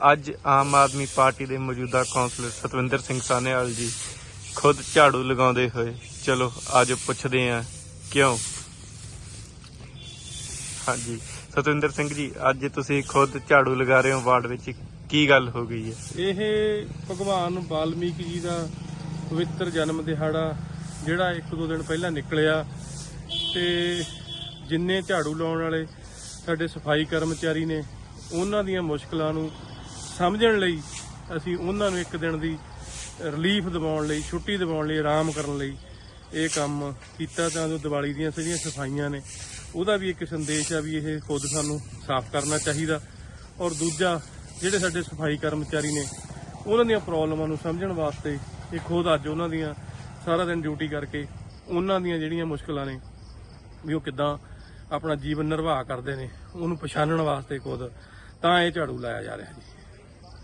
ਅੱਜ ਆਮ ਆਦਮੀ ਪਾਰਟੀ ਦੇ ਮੌਜੂਦਾ ਕੌਂਸਲਰ ਸਤਵਿੰਦਰ ਸਿੰਘ ਸਾਨੇਵਾਲ ਜੀ ਖੁਦ ਝਾੜੂ ਲਗਾਉਂਦੇ ਹੋਏ, ਚਲੋ ਅੱਜ ਪੁੱਛਦੇ ਆ, ਕਿਉਂ? ਹਾਂਜੀ। ਸਤਵਿੰਦਰ ਸਿੰਘ ਜੀ, ਅੱਜ ਤੁਸੀਂ ਖੁਦ ਝਾੜੂ ਲਗਾ ਰਹੇ ਹੋ ਵਾਰਡ ਵਿੱਚ, ਕੀ ਗੱਲ ਹੋ ਗਈ ਹੈ? ਇਹ ਭਗਵਾਨ ਵਾਲਮੀਕ ਜੀ ਦਾ ਪਵਿੱਤਰ ਜਨਮ ਦਿਹਾੜਾ, ਜਿਹੜਾ ਇੱਕ ਦੋ ਦਿਨ ਪਹਿਲਾਂ ਨਿਕਲਿਆ ਤੇ ਜਿੰਨੇ ਝਾੜੂ ਲਾਉਣ ਵਾਲੇ ਸਾਡੇ ਸਫ਼ਾਈ ਕਰਮਚਾਰੀ ਨੇ, ਉਹਨਾਂ ਦੀਆਂ ਮੁਸ਼ਕਲਾਂ ਨੂੰ ਸਮਝਣ ਲਈ ਅਸੀਂ ਉਹਨਾਂ ਨੂੰ ਇੱਕ ਦਿਨ ਦੀ ਰਿਲੀਫ ਦਿਵਾਉਣ ਲਈ, ਛੁੱਟੀ ਦਿਵਾਉਣ ਲਈ, ਆਰਾਮ ਕਰਨ ਲਈ ਇਹ ਕੰਮ ਕੀਤਾ ਤਾਂ ਜੋ ਦੀਵਾਲੀ ਦੀਆਂ ਜਿਹੜੀਆਂ ਸਫਾਈਆਂ ਨੇ। ਉਹਦਾ ਵੀ ਇੱਕ ਸੰਦੇਸ਼ ਆ ਵੀ ਇਹ ਖੁਦ ਸਾਨੂੰ ਸਾਫ਼ ਕਰਨਾ ਚਾਹੀਦਾ। ਔਰ ਦੂਜਾ, ਜਿਹੜੇ ਸਾਡੇ ਸਫ਼ਾਈ ਕਰਮਚਾਰੀ ਨੇ, ਉਹਨਾਂ ਦੀਆਂ ਪ੍ਰੋਬਲਮਾਂ ਨੂੰ ਸਮਝਣ ਵਾਸਤੇ ਇਹ ਖੁਦ ਅੱਜ ਉਹਨਾਂ ਦੀਆਂ ਸਾਰਾ ਦਿਨ ਡਿਊਟੀ ਕਰਕੇ ਉਹਨਾਂ ਦੀਆਂ ਜਿਹੜੀਆਂ ਮੁਸ਼ਕਲਾਂ ਨੇ, ਵੀ ਉਹ ਕਿੱਦਾਂ ਆਪਣਾ ਜੀਵਨ ਨਿਰਵਾਹ ਕਰਦੇ ਨੇ, ਉਹਨੂੰ ਪਛਾਣਨ ਵਾਸਤੇ ਖੁਦ ਤਾਂ ਇਹ ਝਾੜੂ ਲਾਇਆ ਜਾ ਰਿਹਾ ਜੀ।